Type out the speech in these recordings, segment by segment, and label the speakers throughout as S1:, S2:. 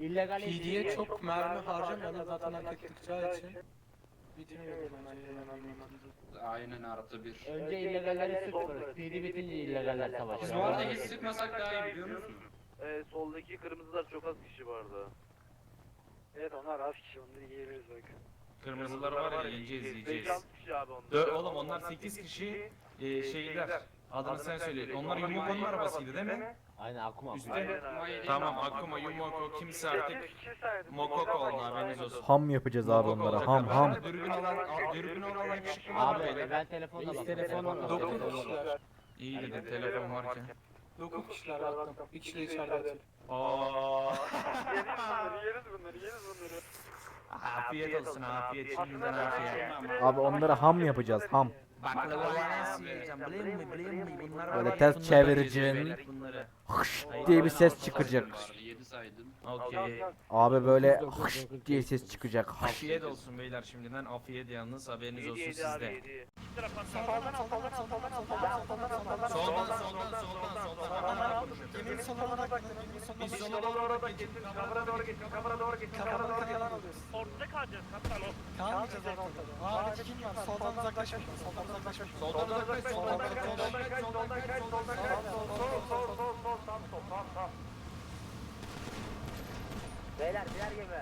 S1: illegal
S2: PD'ye çok mermi harcamayalım zaten hak ettikçe için. Bitmiyor bence.
S3: Aynen artı bir.
S1: Önce illegalleri sıkıyoruz. PD bitince illegaller
S3: Biz
S1: savaşıyor.
S3: bu arada hiç sıkmasak daha iyi biliyor musun?
S4: Ee, soldaki kırmızılar çok az kişi vardı.
S5: Evet onlar az kişi onları yiyebiliriz bak.
S6: Kırmızıları var ya yiyeceğiz yiyeceğiz.
S4: 5-6 kişi abi onlar.
S6: Dö oğlum onlar 8 kişi e, şeyler. Adını sen söyle. Onlar Yumuko'nun arabasıydı değil mi?
S1: Aynen akuma.
S6: Üstte. Tamam Akuma, Yumoko kimse artık Mokoko oldu haberiniz olsun.
S7: Ham yapacağız abi
S6: Mokoko
S7: onlara.
S6: olacak.
S7: Ham ham.
S6: Dürbün olan, dürbün olan kişi kim var
S1: Abi ben telefonla bakıyorum.
S2: telefonla dokuz
S1: bakıyorum.
S2: kişiler.
S6: İyi dedin telefon varken.
S2: Dokuz kişiler baktım. Bir kişi de içeride yatıyor.
S6: Aa.
S5: Yeriz bunları yeriz bunları yeriz bunları.
S6: Afiyet olsun afiyet şimdiden afiyet.
S7: Abi onlara ham yapacağız. Ham.
S6: Baklava nasıl yiyeceğim bileyim mi bileyim mi bunlar
S7: Böyle
S6: var,
S7: ters
S6: bunları Bunları.
S7: Hış diye bir ses çıkacak.
S3: 7 saydım.
S6: Okey.
S7: Abi böyle hış diye ses çıkacak. Hış.
S6: Afiyet olsun beyler şimdiden afiyet yalnız haberiniz
S4: 7
S6: olsun
S4: 7 abi
S6: sizde.
S4: 7.
S5: Soldan soldan soldan soldan al soldan al soldan al.
S6: Soldan soldan soldan soldan bana konuşuyor.
S5: Geminin soluna bak geminin soluna
S6: Biz
S5: bak.
S6: sola doğru geçin.
S4: Kamera doğru git, kamera doğru git, kamera doğru git. Ortada kalacağız o.
S5: Kalmayacağız abi ortada. Aa bir kim var? Soldan uzaklaşmış. Soldan uzaklaşmış.
S6: Soldan uzaklaş soldan kaç soldan kaç soldan kaç soldan kaç.
S1: Beyler birer gibi.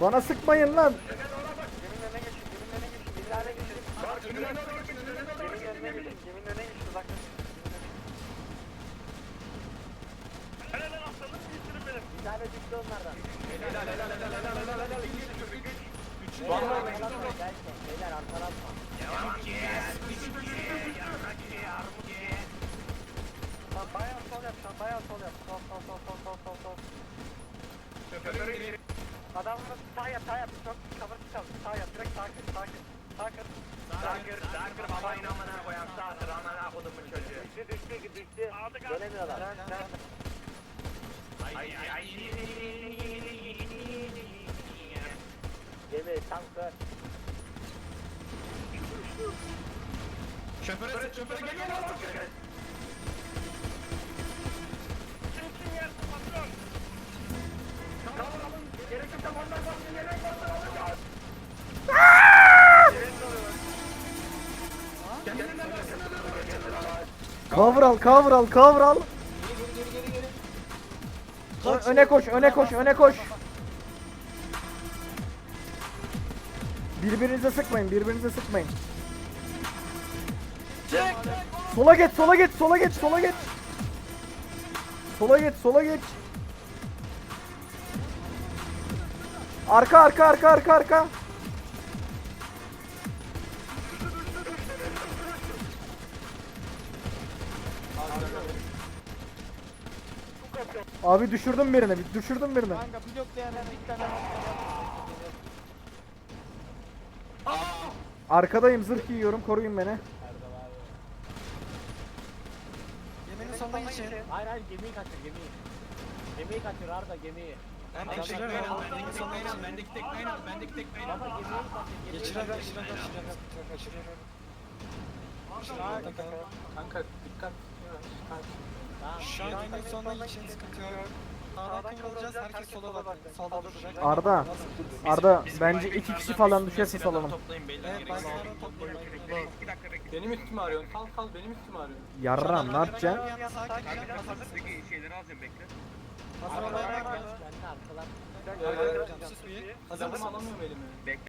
S7: Bana sıkmayın lan.
S5: Geminin önüne geçin. Geminin önüne geçin. Geminin önüne geçin. Geminin önüne geçin. Geminin önüne geçin. Uzaklaşın.
S1: Bir tane düştü onlardan. Beyler arkalanma.
S5: Tamam bayağı sol yap. An bayağı sol yap. Sol sol sol sol sol sol sol. Adamını sağ yap sağ yap. Çok kafası çal. Sağ yap. Direkt sağ kır. Sağ kır. Sağ kır.
S4: Düştü düştü düştü.
S1: Dönemiyorlar.
S5: Devam, devam.
S1: Gemi tankı.
S6: Şoföre şoföre geliyor lan.
S7: Cover al, cover al, cover al. Ö- Öne koş, öne koş, öne koş. Birbirinize sıkmayın, birbirinize sıkmayın. Sola geç, sola geç, sola geç, sola geç. Sola geç, sola geç. Arka, arka, arka, arka, arka. Abi düşürdüm birini, düşürdüm birini.
S5: Kanka bloklayanlar bir tane
S7: Arkadayım, zırh giyiyorum, koruyun beni.
S5: Geminin sonuna geçin.
S1: Hayır hayır gemiyi kaçır gemiyi. Gemiyi kaçır Arda gemiyi.
S6: Bendeki tekmeyi al, bendeki tekmeyi al, bendeki tekmeyi al, bendeki tekmeyi al.
S5: Geçiren geçiren geçiren geçiren.
S2: Kanka dikkat.
S1: Tamam.
S5: Şu an geminin sonuna geçin sıkıntı yok. Sağdan kıvrılacağız herkes sola bakın. Solda duracak.
S7: Arda, Arda bence iki kişi falan düşerse salalım.
S5: Evet
S6: gereksiz.
S5: bazılarını toplayın.
S2: Benim üstüme arıyorsun. Kal kal benim üstüme arıyorsun.
S7: Yarram ne yapacaksın?
S5: Sakin
S4: Şeyleri alacağım bekle.
S5: Hazır olmaya bak.
S1: Arkalar.
S2: Hazır mı alamıyorum elimi.